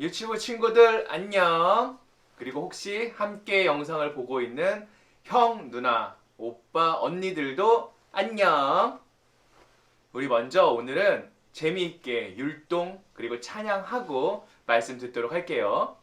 유튜브 친구들 안녕. 그리고 혹시 함께 영상을 보고 있는 형, 누나, 오빠, 언니들도 안녕. 우리 먼저 오늘은 재미있게 율동 그리고 찬양하고 말씀 듣도록 할게요.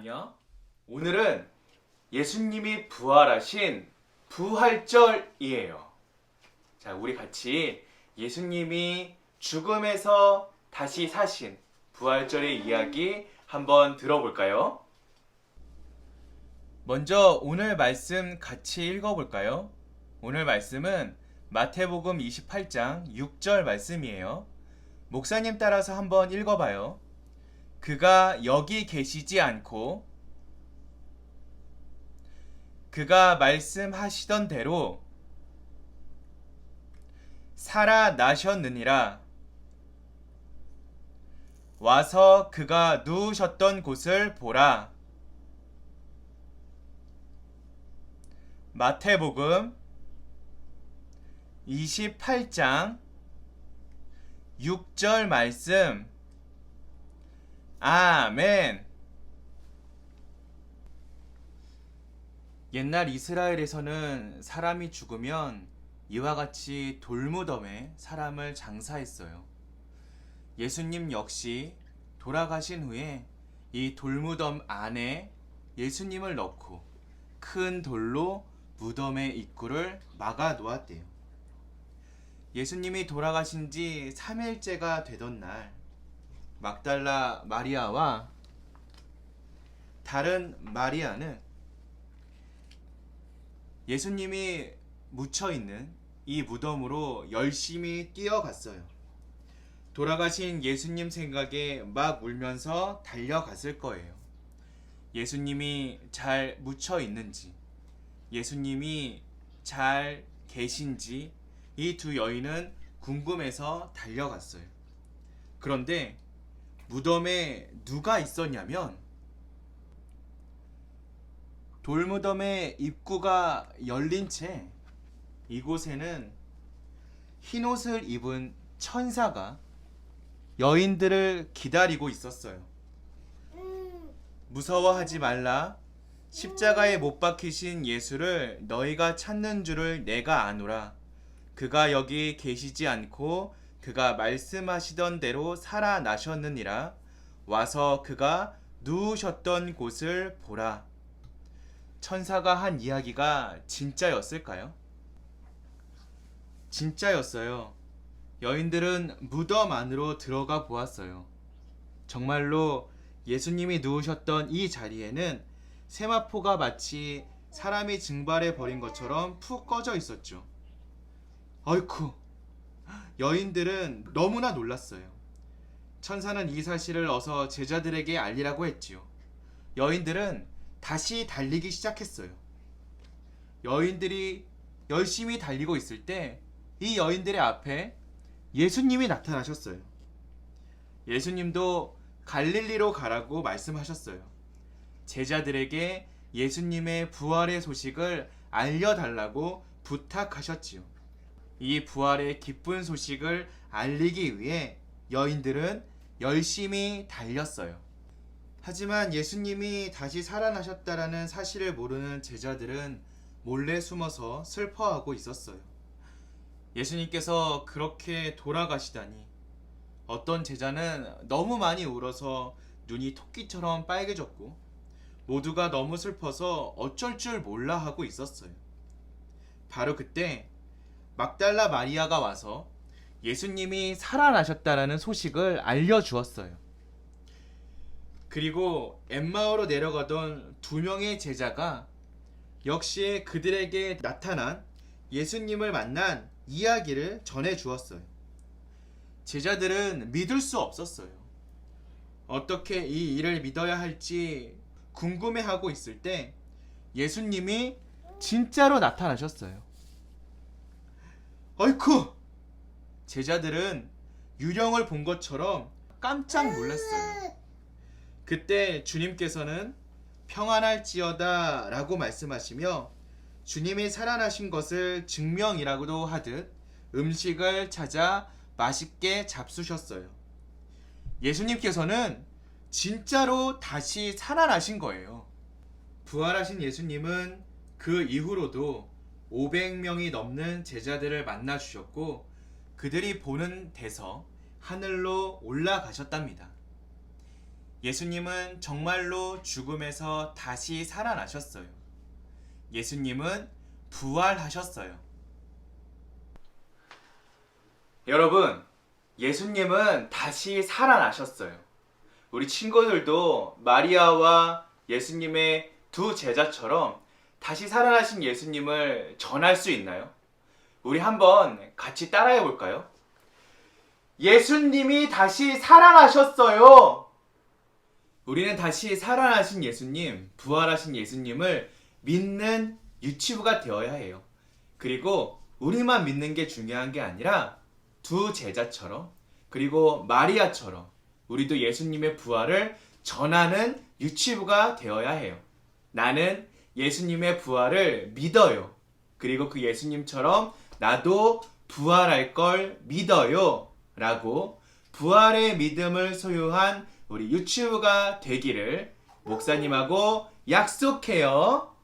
안녕. 오늘은 예수님이 부활하신 부활절이에요. 자, 우리 같이 예수님이 죽음에서 다시 사신 부활절의 이야기 한번 들어볼까요? 먼저 오늘 말씀 같이 읽어볼까요? 오늘 말씀은 마태복음 28장 6절 말씀이에요. 목사님 따라서 한번 읽어봐요. 그가 여기 계시지 않고 그가 말씀하시던 대로 살아나셨느니라. 와서 그가 누우셨던 곳을 보라. 마태복음 28장 6절 말씀. 아멘. 옛날 이스라엘에서는 사람이 죽으면 이와 같이 돌무덤에 사람을 장사했어요. 예수님 역시 돌아가신 후에 이 돌무덤 안에 예수님을 넣고 큰 돌로 무덤의 입구를 막아 놓았대요. 예수님이 돌아가신 지 3일째가 되던 날, 막달라 마리아와 다른 마리아는 예수님이 묻혀 있는 이 무덤으로 열심히 뛰어갔어요. 돌아가신 예수님 생각에 막 울면서 달려갔을 거예요. 예수님이 잘 묻혀 있는지, 예수님이 잘 계신지 이 두 여인은 궁금해서 달려갔어요. 그런데 무덤에 누가 있었냐면 돌무덤의 입구가 열린 채 이곳에는 흰 옷을 입은 천사가 여인들을 기다리고 있었어요. 무서워하지 말라. 십자가에 못 박히신 예수를 너희가 찾는 줄을 내가 아노라. 그가 여기 계시지 않고 그가 말씀하시던 대로 살아나셨느니라. 와서 그가 누우셨던 곳을 보라. 천사가 한 이야기가 진짜였을까요? 진짜였어요. 여인들은 무덤 안으로 들어가 보았어요. 정말로 예수님이 누우셨던 이 자리에는 세마포가 마치 사람이 증발해 버린 것처럼 푹 꺼져 있었죠. 아이쿠, 여인들은 너무나 놀랐어요. 천사는 이 사실을 어서 제자들에게 알리라고 했지요. 여인들은 다시 달리기 시작했어요. 여인들이 열심히 달리고 있을 때 이 여인들의 앞에 예수님이 나타나셨어요. 예수님도 갈릴리로 가라고 말씀하셨어요. 제자들에게 예수님의 부활의 소식을 알려달라고 부탁하셨지요. 이 부활의 기쁜 소식을 알리기 위해 여인들은 열심히 달렸어요. 하지만 예수님이 다시 살아나셨다라는 사실을 모르는 제자들은 몰래 숨어서 슬퍼하고 있었어요. 예수님께서 그렇게 돌아가시다니 어떤 제자는 너무 많이 울어서 눈이 토끼처럼 빨개졌고 모두가 너무 슬퍼서 어쩔 줄 몰라 하고 있었어요. 바로 그때 막달라 마리아가 와서 예수님이 살아나셨다라는 소식을 알려주었어요. 그리고 엠마오로 내려가던 두 명의 제자가 역시 그들에게 나타난 예수님을 만난 이야기를 전해 주었어요. 제자들은 믿을 수 없었어요. 어떻게 이 일을 믿어야 할지 궁금해하고 있을 때 예수님이 진짜로 나타나셨어요. 어이쿠! 제자들은 유령을 본 것처럼 깜짝 놀랐어요. 그때 주님께서는 평안할지어다 라고 말씀하시며 주님이 살아나신 것을 증명이라고도 하듯 음식을 찾아 맛있게 잡수셨어요. 예수님께서는 진짜로 다시 살아나신 거예요. 부활하신 예수님은 그 이후로도 500명이 넘는 제자들을 만나 주셨고 그들이 보는 데서 하늘로 올라가셨답니다. 예수님은 정말로 죽음에서 다시 살아나셨어요. 예수님은 부활하셨어요. 여러분, 예수님은 다시 살아나셨어요. 우리 친구들도 마리아와 예수님의 두 제자처럼 다시 살아나신 예수님을 전할 수 있나요? 우리 한번 같이 따라해 볼까요? 예수님이 다시 살아나셨어요. 우리는 다시 살아나신 예수님, 부활하신 예수님을 믿는 유치부가 되어야 해요. 그리고 우리만 믿는 게 중요한 게 아니라 두 제자처럼 그리고 마리아처럼 우리도 예수님의 부활을 전하는 유치부가 되어야 해요. 나는 예수님의 부활을 믿어요. 그리고 그 예수님처럼 나도 부활할 걸 믿어요. 라고 부활의 믿음을 소유한 우리 유치부가 되기를 목사님하고 약속해요.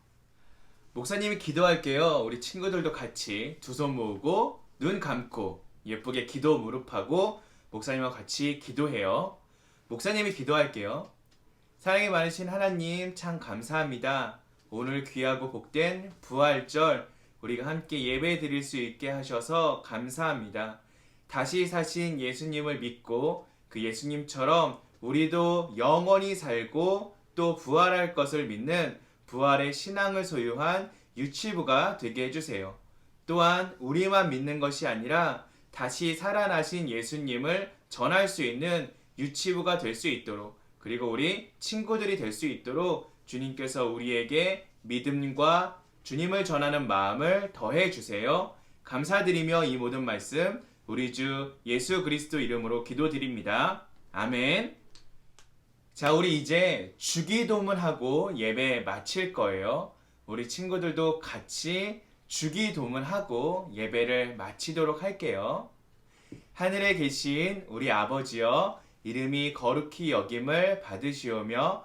목사님이 기도할게요. 우리 친구들도 같이 두 손 모으고 눈 감고 예쁘게 기도 무릎하고 목사님과 같이 기도해요. 목사님이 기도할게요. 사랑이 많으신 하나님 참 감사합니다. 오늘 귀하고 복된 부활절 우리가 함께 예배 드릴 수 있게 하셔서 감사합니다. 다시 사신 예수님을 믿고 그 예수님처럼 우리도 영원히 살고 또 부활할 것을 믿는 부활의 신앙을 소유한 유치부가 되게 해주세요. 또한 우리만 믿는 것이 아니라 다시 살아나신 예수님을 전할 수 있는 유치부가 될 수 있도록 그리고 우리 친구들이 될 수 있도록 주님께서 우리에게 믿음과 주님을 전하는 마음을 더해 주세요. 감사드리며 이 모든 말씀 우리 주 예수 그리스도 이름으로 기도드립니다. 아멘. 자, 우리 이제 주기도문하고 예배 마칠 거예요. 우리 친구들도 같이 주기도문하고 예배를 마치도록 할게요. 하늘에 계신 우리 아버지여 이름이 거룩히 여김을 받으시오며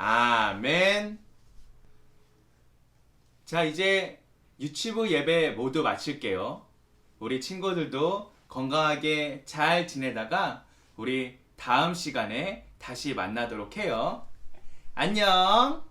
아멘. 자, 이제 유치부 예배 모두 마칠게요. 우리 친구들도 건강하게 잘 지내다가 우리 다음 시간에 다시 만나도록 해요. 안녕!